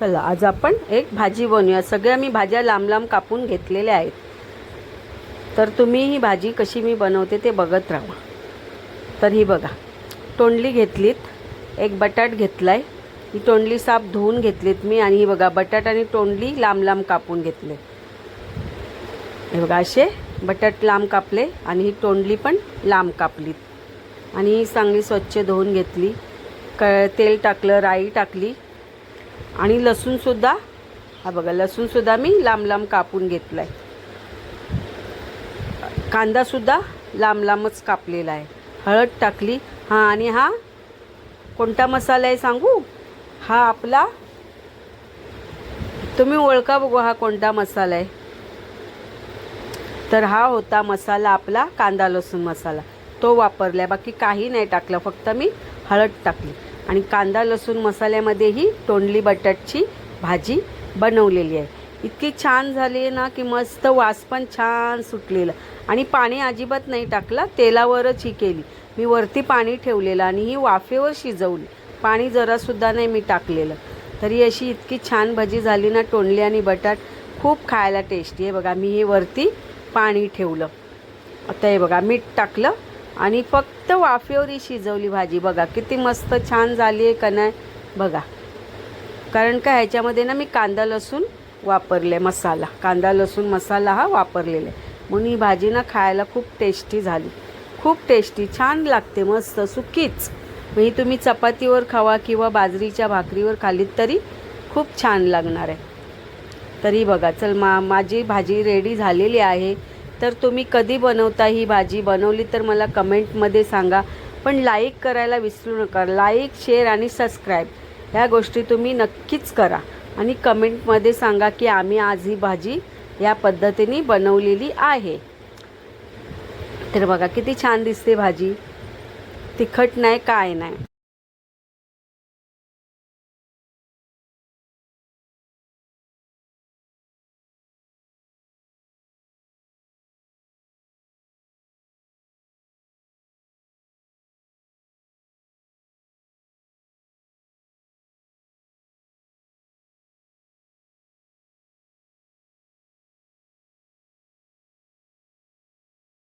चला आज आपण एक भाजी बनवूया. सगळ्या मी भाज्या लांब लांब कापून घेतलेल्या आहेत. तर तुम्ही ही भाजी कशी मी बनवते ते बघत राहा. तर ही बघा तोंडली घेतलीत एक बटाट घेतला आहे ही तोंडली साफ धुवून घेतलीत मी आणि ही बघा बटाट आणि तोंडली लांब लांब कापून घेतले. हे बघा असे बटाट लांब कापले आणि ही तोंडली पण लांब कापलीत. आणि ही चांगली स्वच्छ धुवून घेतली. क तेल टाकलं राई टाकली आणि लसूणसुद्धा हा बघा लसूणसुद्धा मी लांब लांब कापून घेतला आहे कांदासुद्धा लांब लांबच कापलेला आहे. हळद टाकली. हां आणि हा कोणता मसाला आहे सांगू? हा आपला तुम्ही ओळखा बघू हा कोणता मसाला आहे. तर हा होता मसाला आपला कांदा लसूण मसाला. तो वापरला बाकी काही नाही टाकलं. फक्त मी हळद टाकली. आणि कांदा लसूण मसाल्यामध्येही तोंडली बटाटची भाजी बनवलेली आहे. इतकी छान झाली आहे ना की मस्त वास पण छान सुटलेला. आणि पाणी अजिबात नाही टाकलं तेलावरच ही केली. मी वरती पाणी ठेवलेलं आणि ही वाफेवर शिजवली. पाणी जरासुद्धा नाही मी टाकलेलं. तरी अशी इतकी छान भजी झाली ना तोंडली आणि बटाट खूप खायला टेस्टी आहे. बघा मी हे वरती पाणी ठेवलं. आता हे बघा मीठ टाकलं. आणि फक्त वाफेवरी शिजवली भाजी. बघा किती मस्त छान झाली आहे का नाही? बघा. कारण का ह्याच्यामध्ये ना मी कांदा लसूण वापरले मसाला. कांदा लसूण मसाला हा वापरलेला. आहे म्हणून ही भाजी ना खायला खूप टेस्टी झाली. खूप टेस्टी छान लागते मस्त सुकीच म्हणजे तुम्ही चपातीवर खावा किंवा बाजरीच्या भाकरीवर खालीत तरी खूप छान लागणार आहे. तरी बघा चल मा माझी भाजी रेडी झालेली आहे. तर तुम्ही कधी बनवता ही भाजी? बनवली तर मला कमेंटमध्ये सांगा. पण लाईक करायला विसरू नका. लाईक शेअर आणि सबस्क्राईब ह्या गोष्टी तुम्ही नक्कीच करा. आणि कमेंटमध्ये सांगा की आम्ही आज ही भाजी या पद्धतीने बनवलेली आहे. तर बघा किती छान दिसते भाजी. तिखट नाही काय नाही.